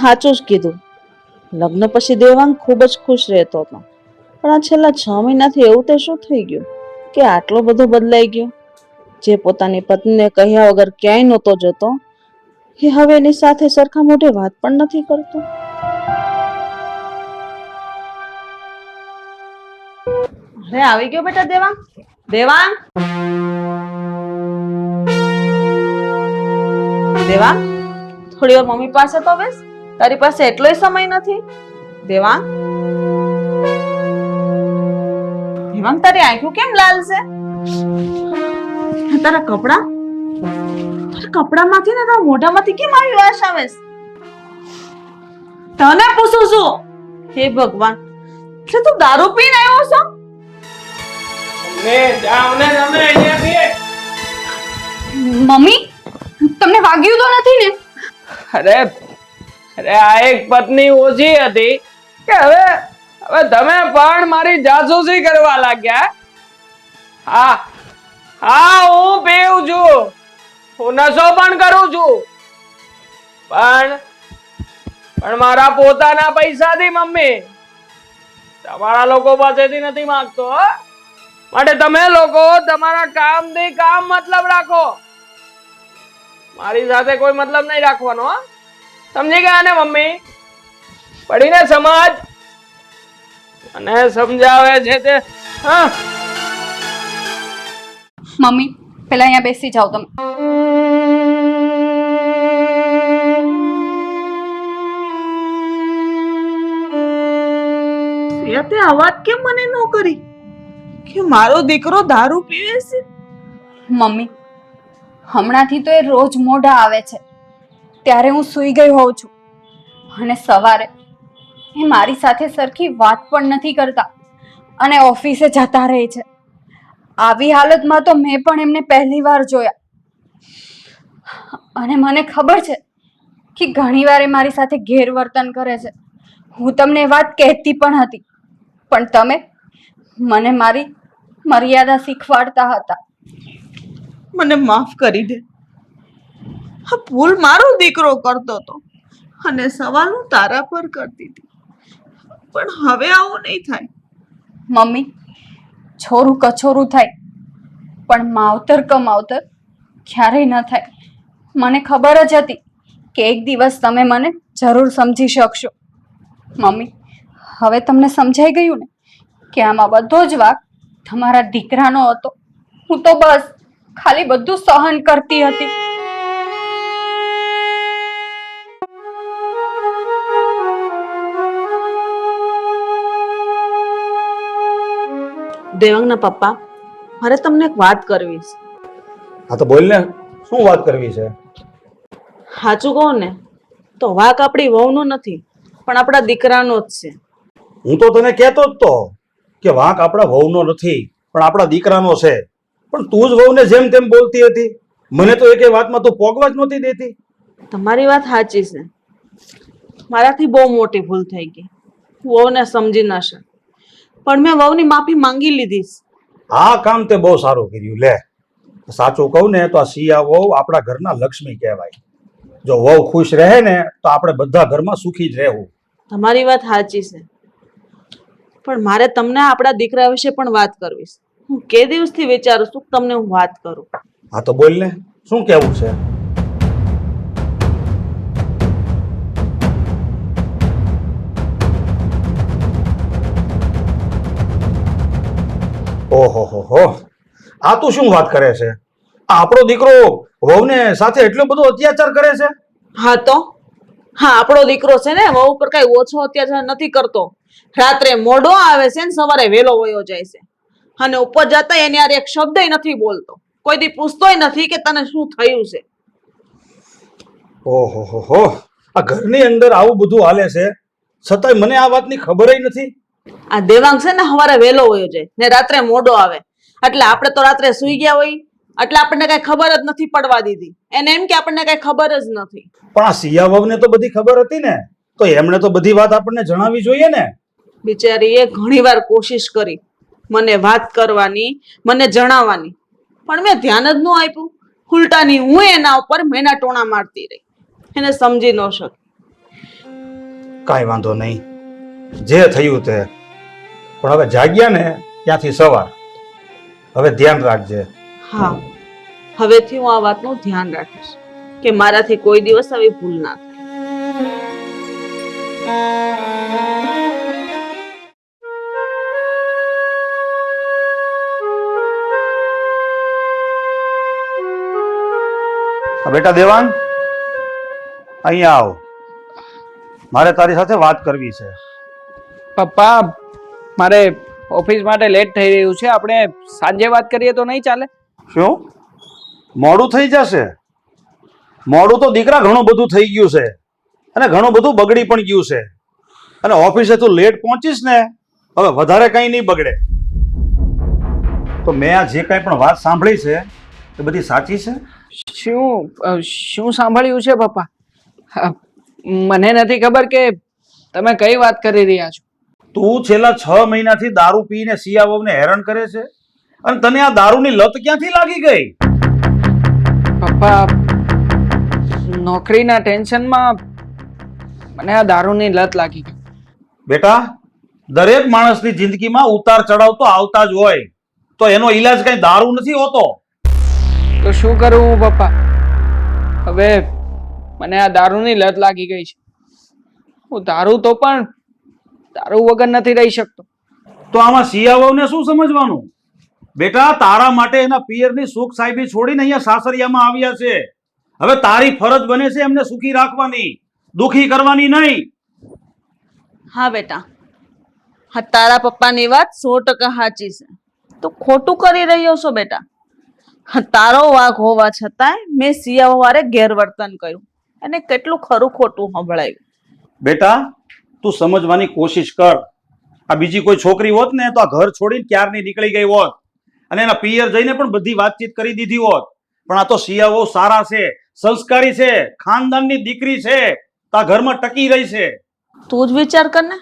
સાચું જ કીધું. લગ્ન પછી દેવાંગ ખૂબ જ ખુશ રહેતો હતો. પણ આ છેલ્લા છ મહિનાથી એવું તે શું થઈ ગયું? કે આટલો બધો બદલાઈ ગયો? જે પોતાની પત્નીને કહ્યા વગર ક્યાંય નહોતો જતો, એ હવે એની સાથે સરખા મોઢે વાત પણ નથી કરતો. અરે, આવી ગયો બેટા દેવાંગ? દેવાંગ? દેવાંગ? થોડી વાર મમ્મી પાસે તો બેસ. તારી પાસે એટલોય સમય નથી? દેવાંગ? દેવાંગ તારી આંખો કેમ લાલ છે? તારા કપડા? તારા કપડામાંથી ને તારા મોઢામાંથી કેમ આવી વાસ આવે છે? તને પૂછું છું. હે ભગવાન એટલે તું દારૂ પીને આવ્યો છો? ને તમે મમ્મી તમને વાગ્યું તો નથી ને? અરે અરે આ એક પત્ની ઓછી હતી. કે હવે હવે તમે પણ મારી જાસૂસી કરવા લાગ્યા? હા હા, હું પીવું છું. હું નશો પણ કરું છું. પણ પણ મારા પોતાના પૈસાથી, મમ્મી, તમારા લોકો પાસેથી નથી માંગતો માટે તમે લોકો તમારા કામથી કામ મતલબ રાખો. મારી સાથે કોઈ મતલબ નહીં રાખવાનો, હો. સમજી ગયા ને મમ્મી? પડીને સમાજ. અને સમજાવે છે તે હા. મમ્મી પેલા અહીંયા બેસી જાઓ તમે. તે અવાજ કેમ મને ન કરી? કે મારો દીકરો દારૂ પીવે છે? મમ્મી હમણાંથી તો એ રોજ મોઢા આવે છે. ત્યારે હું સૂઈ ગઈ હોઉં છું. અને સવારે એ મારી સાથે સરખી વાત પણ નથી કરતા. અને ઓફિસે જતા રહે છે. આવી હાલતમાં તો મેં પણ એમને પહેલી વાર જોયા. અને મને ખબર છે કે ઘણીવાર એ મારી સાથે ગેરવર્તન કરે છે. હું તમને વાત કહેતી પણ હતી. પણ તમે મને મારી મર્યાદા શીખવાડતા હતા. મને માફ કરી દે. આ ભૂલ મારો દીકરો કરતો હતો અને સવાલ હું તારા પર કરતી હતી. પણ હવે આવું નહીં થાય. મમ્મી, છોરું કછોરું થાય. પણ માવતર કમાવતર ક્યારેય ન થાય. મને ખબર જ હતી કે એક દિવસ તમે મને જરૂર સમજી શકશો. મમ્મી, હવે તમને સમજાઈ ગયું ને કે આમાં બધો જ વાક તમારા દીકરાનો હતો. હું તો બસ ખાલી બધું સહન કરતી હતી. દેવાંગના પપ્પા મારે તમને એક વાત કરવી છે. હા તો બોલ ને શું વાત કરવી છે? સાચું કહું ને તો વાક આપણી વહુનો નથી પણ આપણા દીકરાનો જ છે. હું તો તને કહેતો જ તો કે વાંક આપણા વહુનો નથી પણ આપણા દીકરાનો છે. પણ તું જ વહુને જેમ તેમ બોલતી હતી. મને તો એકે વાતમાં તું પોગવા જ નહોતી દેતી. તમારી વાત સાચી છે. મારાથી બહુ મોટી ભૂલ થઈ ગઈ. વહુને સમજી ન શક. પણ મેં વહુની માફી માંગી લીધી. આ કામ તે બહુ સારું કર્યું લે. સાચું કહું ને તો આ સિયા વહુ આપણા ઘરના લક્ષ્મી કહેવાય. જો વહુ ખુશ રહે ને તો આપણે બધા ઘરમાં સુખી જ રહેવું. તમારી વાત સાચી છે. પણ મારે તમને આપણા દીકરા વિશે પણ વાત કરવી છે. હું કે દિવસથી વિચારું છું તમને હું વાત કરું. હા તો બોલ ને શું કહેવું છે? ઓહો હો હો. આ તું શું વાત કરે છે? આ આપણો દીકરો વહુને સાથે એટલો બધો અત્યાચાર કરે છે? હા તો? હા આપણો દીકરો છે ને વહુ પર કઈ ઓછો અત્યાચાર નથી કરતો. રાત્રે મોડો આવે છે ને સવારે વહેલો વયો જાય છે. અને ઉપર જતા એની યાર એક શબ્દ નથી બોલતો. કોઈ દી પૂછતોય નથી કે તને શું થયું છે. ઓહો હો હો. આ ઘરની અંદર આવું બધું હાલે છે? છતાંય મને આ વાતની ખબર નથી? આ દેવાંગ છે ને સવારે વહેલો વયો જાય ને રાત્રે મોડો આવે. એટલે આપણે તો રાત્રે સુઈ ગયા હોય. એટલે આપણને કઈ ખબર જ નથી પડવા દીધી. એને એમ કે આપણને કઈ ખબર જ નથી. પણ આ સિયા વહુને તો બધી ખબર હતી ને. તો એમણે તો બધી વાત આપણને જણાવી જોઈએ ને. બિચારીએ ઘણી વાર કોશિશ કરી. મને વાત કરવાની મને જણાવવાની. પણ મેં ધ્યાન જ ન આપ્યું. ઉલટાની હું એના ઉપર મેના ટોણા મારતી રહી. એને સમજી ન શકી. કાંઈ વાંધો નહીં. જે થયું તે. પણ હવે જાગ્યા ને ત્યાંથી સવાર. હવે ધ્યાન રાખજે. હા. હવેથી હું આ વાતનું ધ્યાન રાખીશ કે મારાથી કોઈ દિવસ આવી ભૂલ ના થાય. બેટા દેવાન અહીંયા આવ. મારે તારી સાથે વાત કરવી છે. પપ્પા મારે ઓફિસ માટે લેટ થઈ રહ્યું છે. આપણે સાંજે વાત કરીએ તો નહીં ચાલે? શું? મોડું થઈ જશે. મોડું તો દીકરા ઘણું બધું થઈ ગયું છે. અને ઘણું બધું બગડી પણ ગયું છે. અને ઓફિસે તું લેટ પહોંચીશ ને હવે વધારે કંઈ નહીં બગડે. તો મેં આ જે કાંઈ પણ વાત સાંભળી છે એ બધી સાચી છે? શું શું સાંભળ્યું છે પપ્પા? મને નથી ખબર કે તમે કઈ વાત કરી રહ્યા છો. તું છેલ્લા છ મહિનાથી દારૂ પીને સિયાવોને હેરાન કરે છે? અને તને આ દારૂની લત ક્યાંથી લાગી ગઈ? પપ્પા નોકરીના ટેન્શનમાં મને આ દારૂની લત લાગી ગઈ. બેટા દરેક માણસની જિંદગીમાં ઉતાર ચડાવ તો આવતા જ હોય. તો એનો ઈલાજ કઈ દારૂ નથી હોતો? તો શું કરું પપ્પા? હવે મને આ દારૂની લત લાગી ગઈ છે. હું દારૂ તો પણ દારૂ વગર નથી રહી શકતો. તો આમાં સિયાવોને શું સમજવાનું? બેટા તારા માટે એના પિયરની સુખ સાહેબી છોડીને અહીંયા સાસરિયામાં આવ્યા છે. હવે તારી ફરજ બને છે એમને સુખી રાખવાની. દુખી કરવાની નહીં. હા બેટા. હા તારા પપ્પાની વાત સો ટકા સાચી છે. તો ખોટું કરી રહ્યો છો બેટા? હા તારો વાઘ હોવા છતાંય મેં સિયાઓ વારે ગેરવર્તન કર્યું. અને કેટલું ખરું ખોટું સંભળાયું. બેટા તું સમજવાની કોશિશ કર. આ બીજી કોઈ છોકરી હોત ને તો આ ઘર છોડીને ક્યારની નીકળી ગઈ હોત? અને એના પિયર જઈને પણ બધી વાતચીત કરી દીધી હોત. પણ આ તો સિયાઓ સારા છે, સંસ્કારી છે, ખાનદાનની દીકરી છે, તો ઘરમાં ટકી રહી છે. તું જ વિચાર કર ને.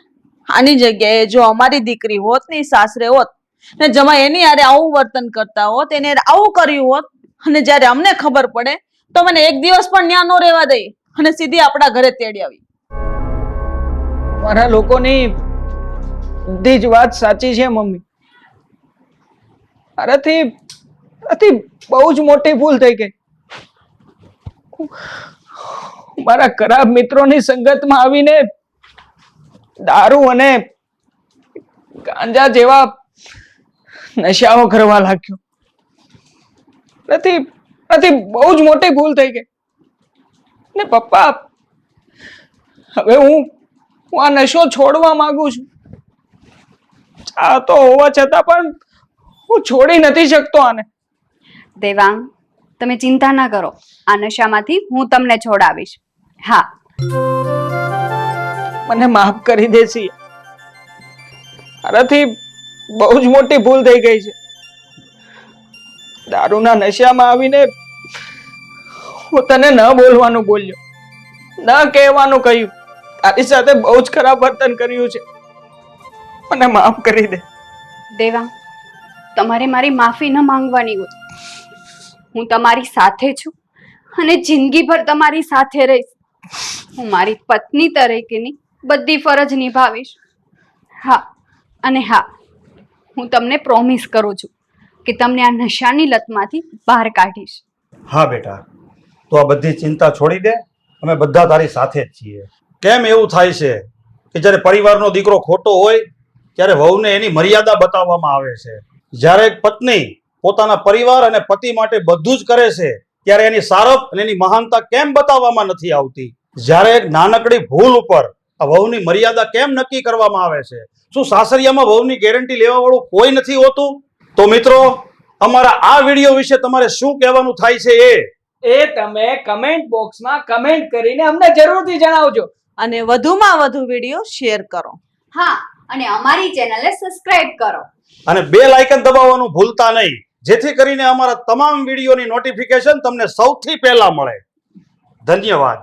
આની જગ્યાએ જો અમારી દીકરી હોત ને સાસરે હોત, ને જમા એની હારે આવું વર્તન કરતા હોત, એને આવું કર્યું હોત, અને જ્યારે અમને ખબર પડે, તો મને એક દિવસ પણ ન્યા નો રહેવા દઈ અને સીધી આપણા ઘરે તેડી આવી. મારા લોકોની બધી જ વાત સાચી છે, મમ્મી. મારાથી મારાથી બહુ જ મોટી ભૂલ થઈ ગઈ. મારા ખરાબ મિત્રોની સંગતમાં આવીને દારૂ અને ગાંજા જેવા નશાઓ કરવા લાગ્યો. નથી નથી બહુ જ મોટી ભૂલ થઈ ગઈ. ને પપ્પા, હવે હું હું આ નશો છોડવા માંગુ છું. ચાહતો હોવા છતાં પણ હું છોડી નથી શકતો આને. દેવાંગ તમે ચિંતા ના કરો. આ નશામાંથી હું તમને છોડાવીશ. હા. મને માફ કરી દે મારાથી બહુ જ મોટી ભૂલ થઈ ગઈ છે. દારૂના નશામાં આવીને હું તને ન બોલવાનું બોલ્યો. ન કહેવાનું કહ્યું. તારી સાથે બહુ જ ખરાબ વર્તન કર્યું છે. મને માફ કરી દે. દેવા તમારે મારી માફી ન માંગવાની હોય. હું તમારી સાથે છું અને જિંદગીભર તમારી સાથે રહીશ. હું મારી પત્ની તરીકેની બધી ફરજ નિભાવીશ. હા અને હા હું તમને પ્રોમિસ કરું છું કે તમને આ નશાની લતમાંથી બહાર કાઢીશ. હા બેટા તો આ બધી ચિંતા છોડી દે. અમે બધા તારી સાથે જ છીએ. કેમ એવું થાય છે કે જ્યારે પરિવારનો દીકરો ખોટો હોય, ત્યારે વહુને એની મર્યાદા બતાવવામાં આવે છે. જ્યારે એક પત્ની પોતાના પરિવાર અને પતિ માટે બધું જ કરે છે, ત્યારે એની સારપ અને એની મહાનતા કેમ બતાવવામાં નથી આવતી? જ્યારે એક નાનકડી ભૂલ ઉપર આ વહુની મર્યાદા કેમ નક્કી કરવામાં આવે છે? શું સાસરિયામાં વહુની ગેરંટી લેવાવાળું કોઈ નથી હોતું? તો મિત્રો, અમારા આ વીડિયો વિશે તમારે શું કહેવાનું થાય છે એ? એ તમે કમેન્ટ બોક્સમાં કમેન્ટ કરીને અમને જરૂરથી જણાવજો. અને વધુમાં વધુ વીડિયો શેર કરો. હા અને અમારી ચેનલને સબસ્ક્રાઇબ કરો. અને બે લાઇકન દબાવવાનું ભૂલતા નહીં. જેથી કરીને અમારા તમામ વિડીયોની નોટિફિકેશન તમને સૌથી પહેલા મળે. ધન્યવાદ.